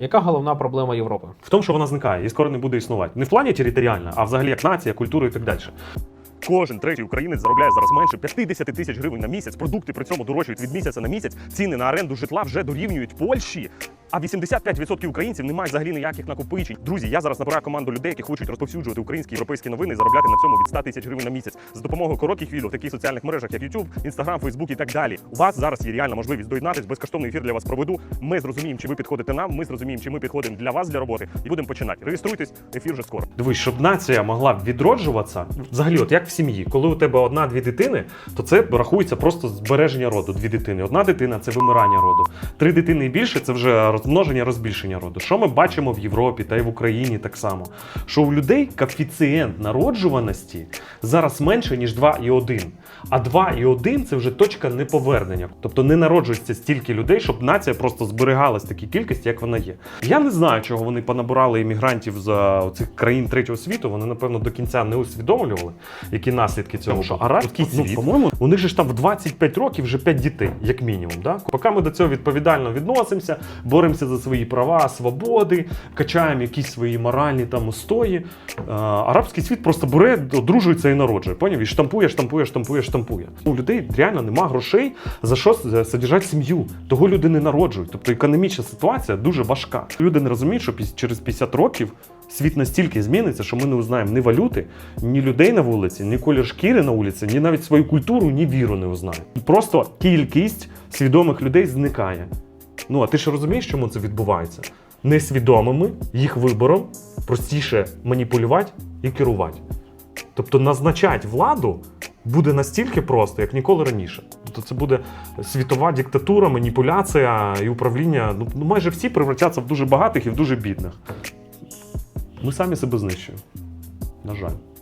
Яка головна проблема Європи? В тому, що вона зникає і скоро не буде існувати. Не в плані територіально, а взагалі як нація, культура і так далі. Кожен третій українець заробляє зараз менше 50 тисяч гривень на місяць. Продукти при цьому дорожчають від місяця на місяць. Ціни на оренду житла вже дорівнюють Польщі. А 85% українців не мають взагалі ніяких накопичень. Друзі, я зараз набираю команду людей, які хочуть розповсюджувати українські європейські новини і заробляти на цьому від 100 тисяч гривень на місяць за допомогою коротких відео в таких соціальних мережах, як YouTube, Instagram, Facebook і так далі. У вас зараз є реальна можливість доєднатись, безкоштовний ефір для вас проведу. Ми зрозуміємо, чи ви підходите нам. Ми зрозуміємо, чи ми підходимо для вас для роботи, і будемо починати. Реєструйтесь, ефір вже скоро. Дивись, щоб нація могла відроджуватися, взагалі, от як в сім'ї, коли у тебе одна-дві дитини, то це рахується просто збереження роду. Дві дитини. Одна дитина це вимирання роду. Три дитини і більше це вже розмноження, розбільшення роду. Що ми бачимо в Європі та й в Україні так само? Що у людей коефіцієнт народжуваності зараз менше, ніж 2,1. А 2,1 це вже точка неповернення. Тобто не народжується стільки людей, щоб нація просто зберігалась в такій кількості, як вона є. Я не знаю, чого вони понабирали іммігрантів з цих країн третього світу. Вони, напевно, до кінця не усвідомлювали, які наслідки цього. Що арабський ну, світ, по-моєму, у них же ж там в 25 років вже 5 дітей, як мінімум. Да? Поки ми до цього відповідально відносимося, боремося за свої права, свободи, качаємо якісь свої моральні там устої. е, арабський світ просто бере, одружується і народжує. Поняв? І штампує, штампує, штампує, штампує. У людей реально нема грошей за що содержати сім'ю. Того люди не народжують. Тобто економічна ситуація дуже важка. Люди не розуміють, що через 50 років світ настільки зміниться, що ми не узнаємо ні валюти, ні людей на вулиці, ні колір шкіри на вулиці, ні навіть свою культуру, ні віру не узнаємо. Просто кількість свідомих людей зникає. Ну а ти ж розумієш, чому це відбувається? Несвідомими їх вибором простіше маніпулювати і керувати. Тобто назначати владу буде настільки просто, як ніколи раніше. Тобто це буде світова диктатура, маніпуляція і управління. Ну, ну майже всі превратяться в дуже багатих і в дуже бідних. Ми самі себе знищуємо. На жаль.